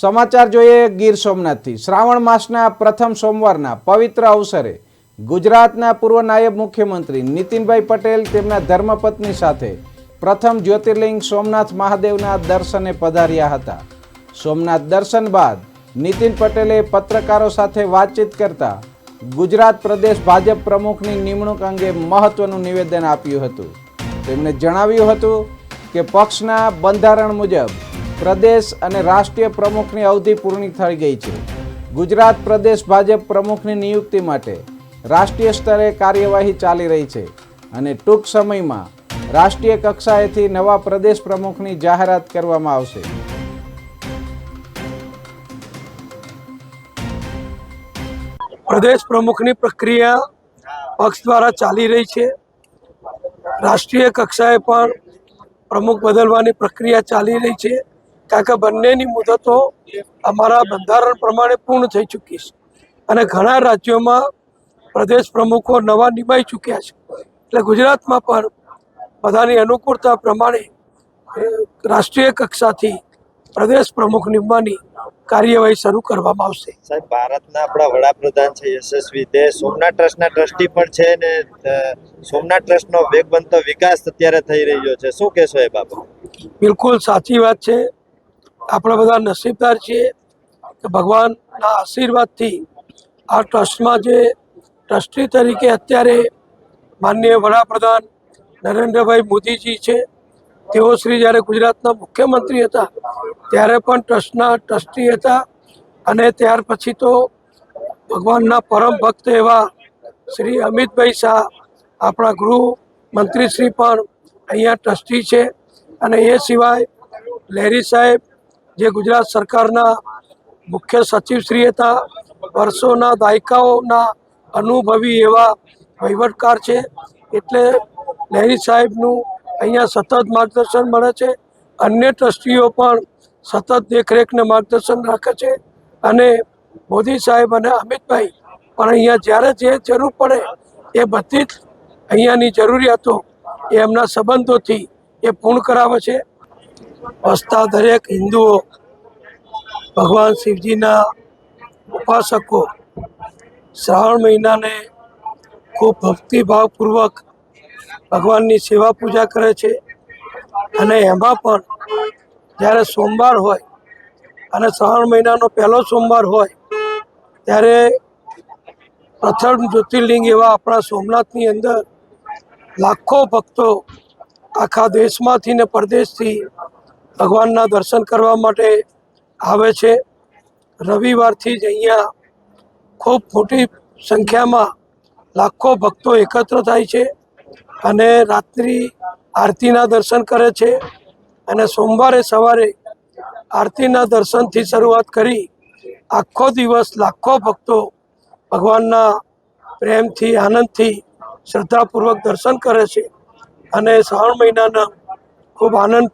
સમાચાર જોઈએ ગીર સોમનાથથી. શ્રાવણ માસના પ્રથમ સોમવારના પવિત્ર અવસરે ગુજરાતના પૂર્વ નાયબ મુખ્યમંત્રી નીતિનભાઈ પટેલ તેમના ધર્મપત્ની સાથે પ્રથમ જ્યોતિર્લિંગ સોમનાથ મહાદેવના દર્શને પધાર્યા હતા. સોમનાથ દર્શન બાદ નીતિન પટેલે પત્રકારો સાથે વાતચીત કરતા ગુજરાત પ્રદેશ ભાજપ પ્રમુખની નિમણૂક અંગે મહત્વનું નિવેદન આપ્યું હતું. તેમણે જણાવ્યું હતું કે પક્ષના બંધારણ મુજબ પ્રદેશ અને રાષ્ટ્રીય પ્રમુખની અવધિ પૂર્ણ થઈ ગઈ છે. ગુજરાત પ્રદેશ ભાજપ પ્રમુખની નિયુક્તિ માટે રાષ્ટ્રીય સ્તરે કાર્યવાહી ચાલી રહી છે અને ટૂંક સમયમાં રાષ્ટ્રીય કક્ષાએથી નવા પ્રદેશ પ્રમુખની જાહેરાત કરવામાં આવશે. પ્રદેશ પ્રમુખની પ્રક્રિયા પક્ષ દ્વારા ચાલી રહી છે. રાષ્ટ્રીય કક્ષાએ પણ પ્રમુખ બદલવાની પ્રક્રિયા ચાલી રહી છે. કારણ કે બંનેની મુદતો અમારા બંધારણ પ્રમાણે પૂર્ણ થઈ ચૂકી છે. અને ઘણા રાજ્યોમાં પ્રદેશ પ્રમુખો નવા નિમાઈ ચૂક્યા છે. એટલે ગુજરાતમાં પણ બધાની અનુકૂળતા પ્રમાણે રાષ્ટ્રીય કક્ષાથી પ્રદેશ પ્રમુખ નિમવાની કાર્યવાહી શરૂ કરવામાં આવશે. સાહેબ ભારતના આપણા વડાપ્રધાન છે યશસ્વી. તે સોમનાથ ટ્રસ્ટના ટ્રસ્ટી પણ છે ને સોમનાથ ટ્રસ્ટનો વેગવંતો વિકાસ અત્યારે થઈ રહ્યો છે. શું કહેશો એ બાબત? બિલકુલ સાચી વાત છે. આપણે બધા નસીબદાર છીએ કે ભગવાનના આશીર્વાદથી આ ટ્રસ્ટમાં જે ટ્રસ્ટી તરીકે અત્યારે માનનીય વડાપ્રધાન નરેન્દ્રભાઈ મોદીજી છે, તેઓ શ્રી જ્યારે ગુજરાતના મુખ્યમંત્રી હતા, ત્યારે પણ ટ્રસ્ટના ટ્રસ્ટી હતા અને ત્યાર પછી તો ભગવાનના પરમ ભક્ત એવા શ્રી અમિતભાઈ શાહ, આપણા ગૃહ મંત્રી શ્રી પણ અહીંયા ટ્રસ્ટી છે અને એ સિવાય લહેરી સાહેબ જે ગુજરાત સરકારના મુખ્ય સચિવશ્રી હતા, વર્ષોના દાયકાઓના અનુભવી એવા વહીવટકાર છે. એટલે લહેરી સાહેબનું અહીંયા સતત માર્ગદર્શન મળે છે. અન્ય ટ્રસ્ટીઓ પણ સતત દેખરેખને માર્ગદર્શન રાખે છે. અને મોદી સાહેબ અને અમિતભાઈ પણ અહીંયા જ્યારે જે જરૂર પડે એ બધી જ અહીંયાની જરૂરિયાતો એ એમના સંબંધોથી એ પૂર્ણ કરાવે છે. વસતા દરેક હિન્દુઓ ભગવાન શિવજીના ઉપાસકો શ્રાવણ મહિનાને ખૂબ ભક્તિભાવપૂર્વક ભગવાનની સેવા પૂજા કરે છે અને એમાં પણ જ્યારે સોમવાર હોય અને શ્રાવણ મહિનાનો પહેલો સોમવાર હોય ત્યારે પ્રથમ જ્યોતિર્લિંગ એવા આપણા સોમનાથની અંદર લાખો ભક્તો આખા દેશમાંથી ને પરદેશથી ભગવાનના દર્શન કરવા માટે આવે છે. રવિવારથી જ અહીંયા ખૂબ મોટી સંખ્યામાં લાખો ભક્તો એકત્ર થાય છે અને રાત્રિ આરતીના દર્શન કરે છે અને સોમવારે સવારે આરતીના દર્શનથી શરૂઆત કરી આખો દિવસ લાખો ભક્તો ભગવાનના પ્રેમથી, આનંદથી શ્રદ્ધાપૂર્વક દર્શન કરે છે અને શ્રાવણ મહિનાના ખૂબ આનંદ